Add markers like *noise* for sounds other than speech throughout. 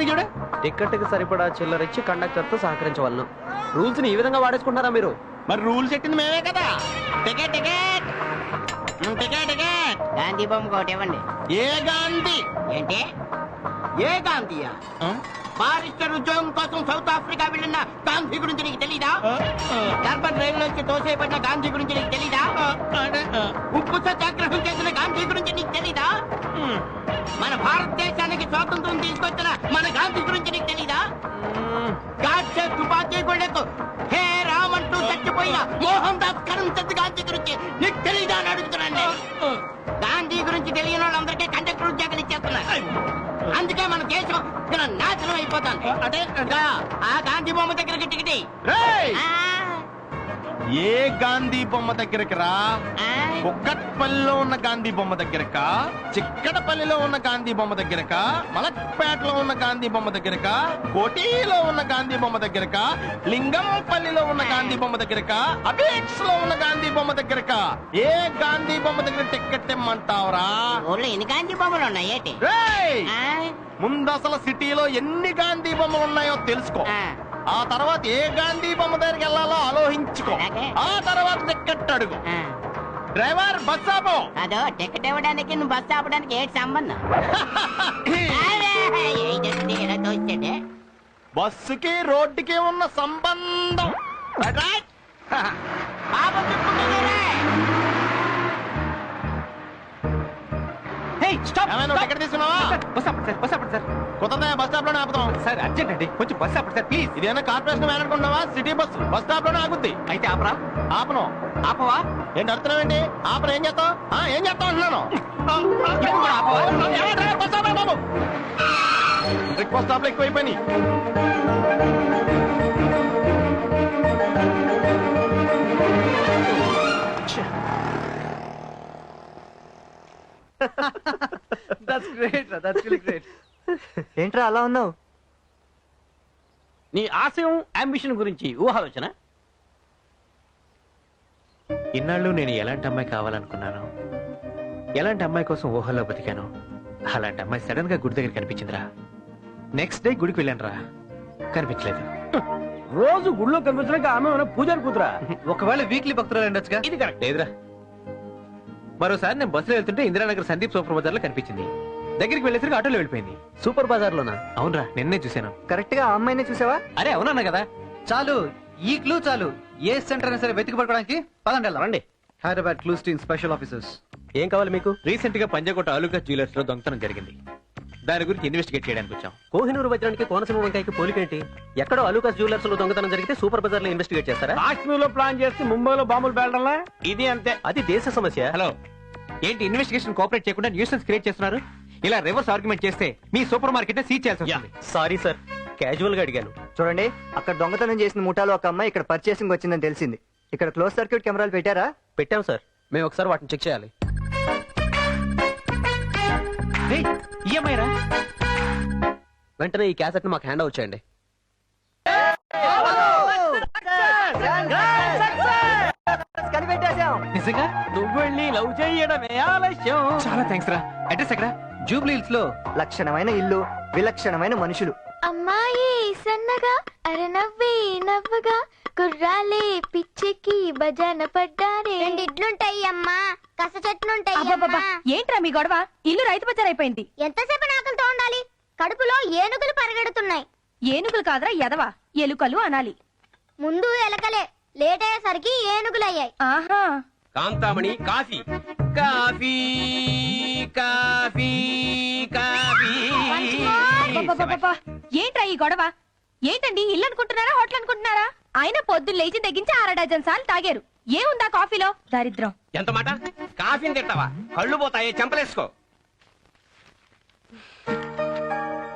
తిరిగి చూడు. టికెట్కి సరిపడా చిల్లర ఇచ్చి కండక్టర్తో సహకరించవలను. రూల్స్ని ఈ విధంగా వాడేసుకుంటారా మీరు? మరి రూల్స్ పెట్టింది మేమే కదా. Ticket ticket. Ticket ticket. Gandhi బొమ్మ ఒకటి ఇవ్వండి. ఏ గాంధీ? ఏంటి? ఏ గాంధీయా? ఆ? బారిస్టర్ ఉద్యోగం కోసం సౌత్ ఆఫ్రికా వెళ్ళిన గాంధీ గురించి నీకు తెలీదా? డర్బన్ రైల్లోంచి తోసేయబడిన గాంధీ గురించి నీకు తెలీదా? ఉప్పు సత్యాగ్రహం చేసిన గాంధీ గురించి నీకు తెలీదా? మన భారతదేశానికి స్వాతంత్రం తీసుకొచ్చిన గాంధీ గురించి నీకు తెలీదా. గాడ్సే తుపాకీ గుళ్ళకు హే రామ్ అంటూ చచ్చిపోయిన మోహన్ దాస్ కరంచంద్ గాంధీ గురించి నీకు తెలీదా అని అడుగుతున్నాను గాంధీ గురించి తెలియని వాళ్ళందరికీ కండక్టర్ ఉద్యోగాలు ఇచ్చేస్తున్నారు అందుకే మన దేశం నాశనం అయిపోతుంది. అదే ఆ గాంధీ బొమ్మ దగ్గరికి టికెట్ ఏ గాంధీ బొమ్మ దగ్గరికి రా? కుక్కట్పల్లిలో ఉన్న గాంధీ బొమ్మ దగ్గరక? చిక్కడపల్లిలో ఉన్న గాంధీ బొమ్మ దగ్గరక? మలక్పేటలో ఉన్న గాంధీ బొమ్మ దగ్గరక? కోటిలో ఉన్న గాంధీ బొమ్మ దగ్గరక? లింగంపల్లిలో ఉన్న గాంధీ బొమ్మ దగ్గరక? అబేక్స్లో ఉన్న గాంధీ బొమ్మ దగ్గరక? ఏ గాంధీ బొమ్మ దగ్గర టికెట్ ఇమ్మంటావురా ఎన్ని గాంధీ బొమ్మలు ఉన్నాయి ముందు అసలు సిటీలో ఎన్ని గాంధీ బొమ్మలు ఉన్నాయో తెలుసుకో. ఆ. తర్వాత ఏ గాంధీ బొమ్మ దగ్గరికి వెళ్ళాలో ఆలోచించుకో. ఆ తర్వాత టికెట్ అడుగు. డ్రైవర్ బస్ ఆపు. అదో టికెట్ ఇవ్వడానికి నువ్వు బస్సు ఆపడానికి ఏంటి సంబంధం? *laughs* బస్సుకి రోడ్డుకి ఉన్న సంబంధం. *laughs* టికెట్ తీసుకున్నావా? బస్ ఆపండి సార్ బస్ ఆపండి సార్. కుదరదా బస్ స్టాప్లోనే ఆపుతాం. సార్ అర్జెంట్ అండి. కొంచెం బస్ ఆపండి సార్ ప్లీజ్. ఇదేనా కార్పొరేషన్ వ్యాన్ అనుకుంటున్నావా? సిటీ బస్ బస్ స్టాప్లోనే ఆగుద్ది. అయితే ఆపరా? ఆపను. ఆపవా? ఏంటి అడుగుతున్నావేంటి ఆపను ఏం చేస్తావు? ఆ, ఏం చేస్తావు అంటున్నాను. బస్ ఆపే. బాబు బ్రేక్ బస్ స్టాప్లో ఎక్కువైపోయినాయి. *laughs* That's great that's really great ఏంట్రా అలా ఉన్నావు? నీ ఆశయం అంబిషన్ గురించి ఊహాలోచన? ఇన్నాళ్ళు నేను ఎలాంటి అమ్మాయి కావాలనుకున్నాను ఎలాంటి అమ్మాయి కోసం ఊహలో బతికాను అలాంటి అమ్మాయి సడన్గా గుడి దగ్గర కనిపించిందిరా. నెక్స్ట్ డే గుడికి వెళ్ళాను రా కనిపించలేదు. రోజు గుళ్ళో కనిపించడానికి ఆమె ఏమైనా పూజారి కూతురా? *laughs* ఒకవేళ వీక్లీ భక్తులు ఉండొచ్చుగా? ఇది కరెక్ట్ లేదురా. మరోసారి నేను బస్సులో వెళ్తుంటే ఇందిరానగర్ సందీప్ సూపర్ బజార్లో కనిపించింది. దగ్గరికి వెళ్ళేసరికి ఆటోలో వెళ్ళిపోయింది. సూపర్ బజార్ లోనా అవునరా నిన్నే చూశాను. కరెక్ట్గా ఆ అమ్మాయిని చూసావా? అరే అవునన్నా కదా. చాలు ఈ క్లూ చాలు. ఏ సెంటర్ అయినా సరే వెతికి పడుకోవడానికి పదండి వెళ్దాం. రండి. Hyderabad clues team special officers. ఏం కావాలి మీకు? రీసెంట్గా పంజాగుట్ట ఆలుకా జ్యువెలర్స్లో దొంగతనం జరిగింది. దాని గురించి ఇన్వెస్టిగేట్ చేయడానికి వచ్చాం. కోహినూరు వజ్రానికి కోనసీమ వంకాయకి పోలికేంటి? ఎక్కడో అలుకాస్ జ్యువెలర్స్లో దొంగతనం జరిగితే సూపర్ బజార్లో ఇన్వెస్టిగేట్ చేస్తారా? కాశ్మీర్లో ప్లాన్ చేసి ముంబైలో బాంబులు పేలడంలా? ఇది అంతే. అది దేశ సమస్య. హలో ఏంటి ఇన్వెస్టిగేషన్ కోఆపరేట్ చేయకుండా న్యూసెన్స్ క్రియేట్ చేస్తున్నారు? ఇలా రివర్స్ ఆర్గ్యుమెంట్ చేస్తే మీ సూపర్ మార్కెట్ సీజ్ చేయాల్సి వస్తుంది. సారీ సార్ క్యాజువల్గా అడిగాను. చూడండి అక్కడ దొంగతనం చేసిన ముఠాలో ఒక అమ్మాయి ఇక్కడ పర్చేసింగ్ వచ్చిందని తెలిసింది. ఇక్కడ క్లోజ్ సర్క్యూట్ కెమెరాలు పెట్టారా? పెట్టాం సార్ మేము ఒకసారి వాటిని చెక్ చేయాలి. ఈఎంఐ రా. వెంటనే ఈ క్యాసెట్ మాకు హ్యాండ్ అవుట్ చేయండి. కనిపెట్టేశాం నిజంగా? నువ్వు వెళ్ళి లవ్ చేయడమే ఆలస్యం. చాలా థ్యాంక్స్ రా. అడ్రస్ ఎక్కడ? జూబ్లీ హిల్స్లో లక్షణమైన ఇల్లు విలక్షణమైన మనుషులు. అమ్మాయి సన్నగా అరనవ్వి నవ్వగా కుర్రాలే పిచ్చికి భజన పడ్డారే. రెండిట్లుంటాయి అమ్మా కస చెట్లుంటాయి అబ్బబ్బబ్బా. ఏంట్రా మీ గొడవ? ఇల్లు రైతు బజార్ అయిపోయింది. ఎంతసేపు నాకులతో ఉండాలి? కడుపులో ఏనుగులు పరిగెడుతున్నాయి. ఏనుగులు కాదురా ఎదవ. ఎలుకలు అనాలి. ముందు ఎలకలే లేట్ అయ్యేసరికి ఏనుగులయ్యాయి. ఆహా. Kantamani coffee. Coffee coffee coffee. అబ్బబ్బబ్బబ్బా, ఏంట్రా ఈ గొడవ? ఏంటండి ఇల్లు అనుకుంటున్నారా హోటల్ అనుకుంటున్నారా? ఆయన పొద్దున్న లేచి తెగించి అర డజన్ సార్లు తాగారు. ఏముందా కాఫీలో? దరిద్రం ఎంత మాట? కాఫీని తింటావా? కళ్ళు పోతాయి చెంపలేసుకో.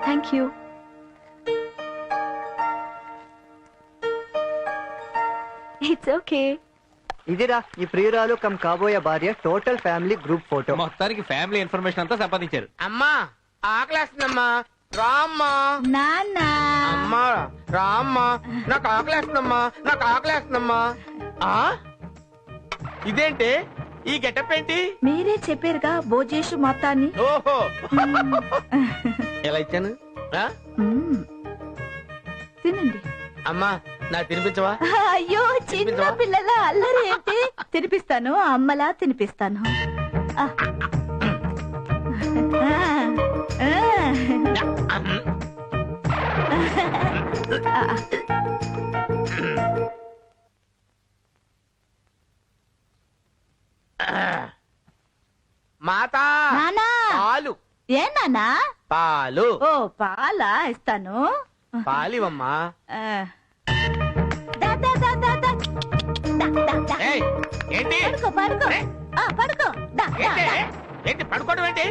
థ్యాంక్ యూ ఇట్స్ ఓకే ఇదిరా ఈ ప్రియురాలు కమ్ కాబోయే భార్య టోటల్ ఫ్యామిలీ గ్రూప్ ఫోటో మొత్తానికి ఫ్యామిలీ ఇన్ఫర్మేషన్ అంతా సంపాదించారు. అమ్మా ఆకలేస్తుందమ్మా. రామ్మా. నాన్న. అమ్మా రామ్మా. నాకు ఆకలేస్తుందమ్మా నాకు ఆకలేస్తుందమ్మా. ఆ? ఇదేంటి? ఈ గెటప్ ఏంటి? మీరే చెప్పారుగా భోజేషు మొత్తాన్ని ఓహో. ఎలా ఇచ్చాను? ఆ? తినండి. అమ్మా నాకు తినిపించవా? అయ్యో చిన్న పిల్లల అల్లరి ఏంటి? తినిపిస్తాను అమ్మలా తినిపిస్తాను. ఆ. మాత! నానా! పాలు! ఏ నానా? పాలు! ఓ పాలా ఇస్తాను. పాలివమ్మా ఆ. దా, దా, దా, దా, దా. దా, దా, దా. ఏయ్, ఏంటి? పడుకో పడుకో. ఏ? ఆ, పడుకో. దా, దా, ఏంటి? దా. ఏంటి పడుకోవడం ఏంటి?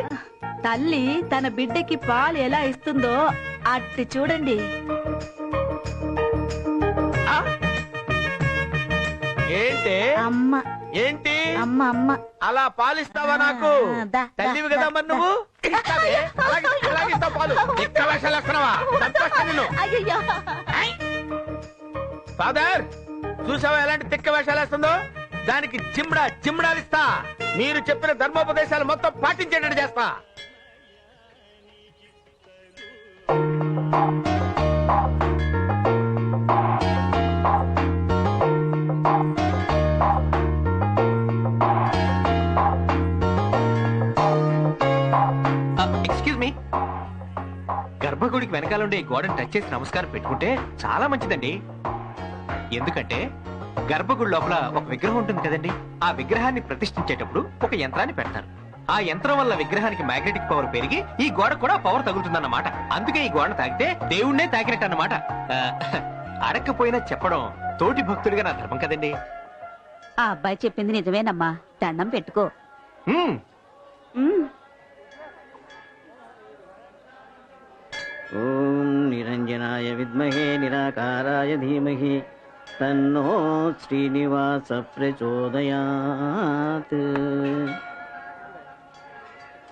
తల్లి తన బిడ్డకి పాలు ఎలా ఇస్తుందో అట్టి చూడండి. ఏంటి? అమ్మ. ఏంటి? అమ్మ అమ్మ. అలా పాలిస్తావా నాకు? తల్లివి కదా మరి నువ్వు? పాలు. ఫాదర్ చూసావా ఎలాంటి తిక్క వేషాలు వేస్తుందో? దానికి చిమ్డా చిమ్డాలు ఇస్తా. మీరు చెప్పిన ధర్మోపదేశాలు మొత్తం పాటించేటట్టు చేస్తా. గర్భగుడికి వెనకాల ఉండే ఈ గోడను టచ్ చేసి నమస్కారం పెట్టుకుంటే చాలా మంచిదండి. ఎందుకంటే గర్భగుడి లోపల ఒక విగ్రహం ఉంటుంది కదండి. ఆ విగ్రహాన్ని ప్రతిష్ఠించేటప్పుడు ఒక యంత్రాన్ని పెడతారు. ఆ యంత్రం వల్ల విగ్రహానికి మ్యాగ్నెటిక్ పవర్ పెరిగి ఈ గోడ కూడా పవర్ తగులుతుందన్నమాట. అందుకే ఈ గోడ తాకితే దేవుణ్ణే తాకినట్టు అన్నమాట ఆ, అడక్కపోయినా చెప్పడం తోటి భక్తుడిగా నా ధర్మం కదండి. ఆ అబ్బాయి చెప్పింది నిజమేనమ్మా. దండం పెట్టుకో. ఓం నిరంజనాయ విద్మహే నిరాకారాయ ధీమహి తన్నో శ్రీనివాస ప్రచోదయాత్.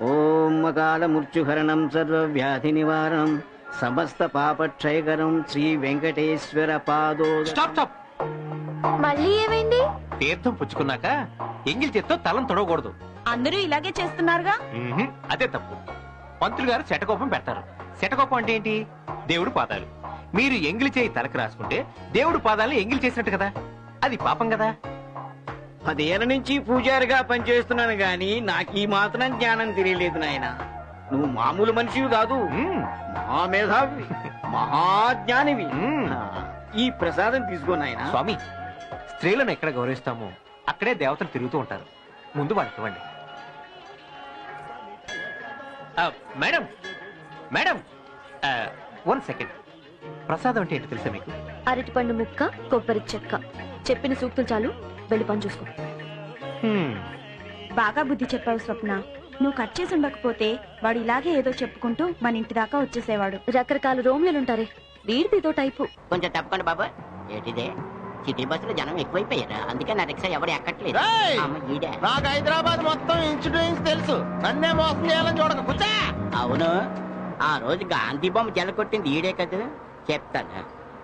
ఓం అకాల మృత్యుహరణం సర్వవ్యాధి నివారణం సమస్త పాపక్షయకరం శ్రీ వెంకటేశ్వర పాదో స్టాప్ స్టాప్. మళ్ళీ ఏమైంది? తీర్థం పుచ్చుకున్నాక ఎంగిల్ చేత్తో తలం తొడవకూడదు. అందరూ ఇలాగే చేస్తున్నారుగా? మ్మ్హ్. అదే తప్పు. పంతులు గారు శటకోపం పెడతారు. శటకోపం అంటే ఏంటి? దేవుడు పాదాలు. మీరు ఎంగిలి చేయి తలకు రాసుకుంటే దేవుడు పాదాలను ఎంగిలి చేసినట్టు కదా? అది పాపం కదా? పదేళ్ళ నుంచి పూజారిగా పనిచేస్తున్నాను గాని నాకు ఈ మాత్రం జ్ఞానం తెలియలేదు నాయన. నువ్వు మామూలు మనిషివి కాదు. మహామేధావి మహాజ్ఞానివి. ఈ ప్రసాదం తీసుకో నాయన. స్వామి స్త్రీలను ఎక్కడ గౌరవిస్తామో అక్కడే దేవతలు తిరుగుతూ ఉంటారు. ముందు వాళ్ళకి ఇవ్వండి. Madam madam one second. ప్రసాదం అంటే ఏంటి తెలుసా మీకు? అరటిపండు ముక్క కొబ్బరి చెక్క. చెప్పిన సూక్తులు చాలు వెళ్ళి పని చూసుకో. హ్మ్. బాగా బుద్ధి చెప్పావు స్వప్న. నువ్వు కట్ చేసి ఉండకపోతే వాడు ఇలాగే ఏదో చెప్పుకుంటూ మన ఇంటి దాకా వచ్చేసేవాడు. రకరకాల రోమ్లుంటారే వీడిది ఇదో టైపు. కొంచెం తప్పకుండా బాబు. ఏంటిదే? సిటీ బస్సులో జనం ఎక్కువైపోయారా? అందుకే నా రిక్షా ఎవరు ఎక్కట్లేదు. నాకు హైదరాబాద్ మొత్తం ఇన్సూరెన్స్ తెలుసు. నన్నే మోసం చేయాలని చూడక. కూర్చా! అవును. ఆ రోజు గాంధీ బొమ్మ జల కొట్టింది ఈడే కదా. చెప్తాను.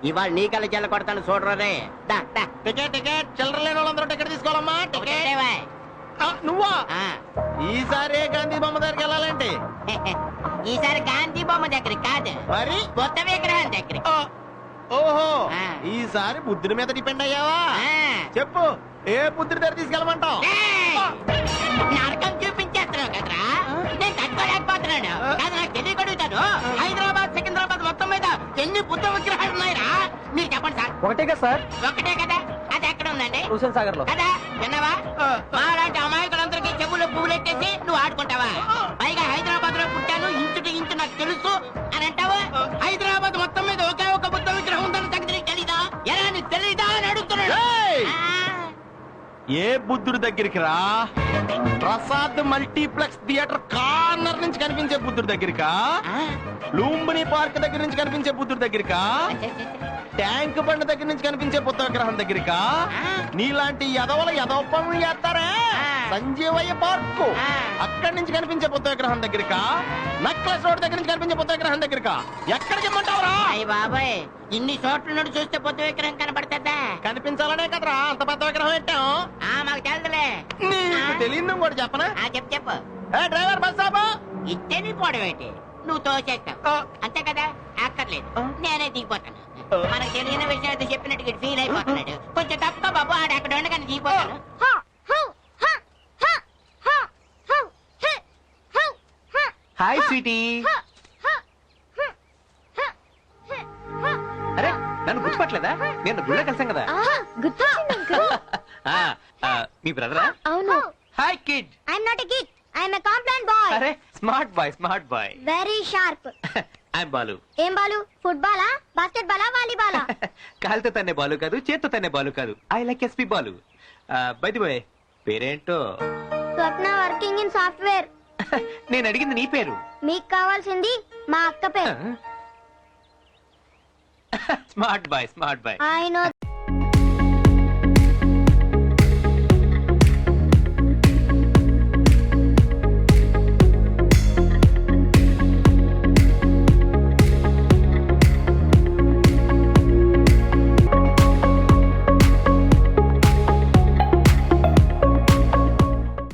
ఇవాళ నీ కళ్ళ జల కొడతాను చూడరే దా, దా. Ticket ticket. చిల్లర లేని వాళ్ళందరూ టికెట్ తీసుకోవాలమ్మా? టికెట్. ఒకటేవా? ఆ, నువ్వా? ఆ. ఈసారి గాంధీ బొమ్మ దగ్గరికి వెళ్ళాలంటే? *laughs* ఈసారి గాంధీ బొమ్మ దగ్గరికి కాదు. మరి? కొత్త విగ్రహం దగ్గరికి. ఆ, ఓహో. ఈసారి బుద్ధుడి మీద డిపెండ్ అయ్యావా. చెప్పు. ఏ బుద్ధుడి దగ్గర తీసుకెళ్ళమంటావు! నరకం చూపించేస్తున్నావు కదరా. నేను తట్టుకోలేకపోతున్నాను. కాదు నాకు తెలియగలుగుతాను హైదరాబాద్ సికింద్రాబాద్ మొత్తం మీద ఎన్ని బుద్ధ విగ్రహాలు ఉన్నాయిరా? మీరు చెప్పండి సార్. ఒకటే కదా సార్? ఒకటే కదా? అది ఎక్కడ ఉందండి? హుసేన్ సాగర్లో కదా? విన్నావా? మాలాంటి అమాయకులందరికీ చెవుల్లో పువ్వులెట్టేసి నువ్వు ఆడుకుంటావా? ఏ బుద్ధుడి దగ్గరికి రా? ప్రసాద్ మల్టీప్లెక్స్ థియేటర్ కార్నర్ నుంచి కనిపించే బుద్ధుడి దగ్గరకా? లూంబిని పార్క్ దగ్గర నుంచి కనిపించే బుద్ధుడి దగ్గరకా? ట్యాంక్ బండ్ దగ్గర నుంచి కనిపించే బుద్ధ విగ్రహం దగ్గరకా నీలాంటి యదవల యదవ పనులు చేస్తారా? సంజీవయ్య పార్కు. అక్కడి నుంచి కనిపించే బుద్ధ విగ్రహం దగ్గరకా? నక్లెస్ రోడ్ దగ్గర నుంచి కనిపించే బుద్ధ విగ్రహం దగ్గరకా? ఎక్కడికి ఇమ్మంటావురా? అయ్య బాబాయ్ ఇన్ని చోట్ల నుండి చూస్తే పొద్దు విగ్రహం కనపడుతుందా? కనిపించాలనే కదరా అంత పెద్ద విగ్రహం పెట్టాం. ఆ మాకు తెలుదులే నీకు తెలియదు కూడా చెప్పనా ఆ చెప్పు చెప్పు ఏ డ్రైవర్ బస్ ఆపు. ఇస్తే నీ పోవడం నువ్వు తోచేస్తావు ఆ. అంతే కదా అక్కర్లేదు. నేనే దిగిపోతాను. మనకు తెలియని విషయం అయితే చెప్పినట్టు ఫీల్ అయిపోతున్నాడు కొంచెం తప్ప బాబు ఆడ అక్కడ ఉండగానే దిగిపోతాను హాయ్ స్వీటీ అరే నన్ను గుర్తుపట్టలేదా నేను గుళ్ళో కలిసాం కదా గుర్తొచ్చింది అంకుల్ ఆ, ఆ, మీ బ్రదరా అవును. Hi kid I'm not a kid I'm a complaint boy అరే smart boy smart boy very sharp I'm Balu ఏం బాలు? ఫుట్బాలా బాస్కెట్ బాలా వాలీబాలా కాలుతో తన్నే బాలు కాదు చేత్తో తన్నే బాలు కాదు. I like S P Balu by the boy పేరేంటో? Swapna working in software. *laughs* నేను అడిగింది నీ పేరు. మీకు కావాల్సింది మా అక్క పేరు. Smart boy smart boy I know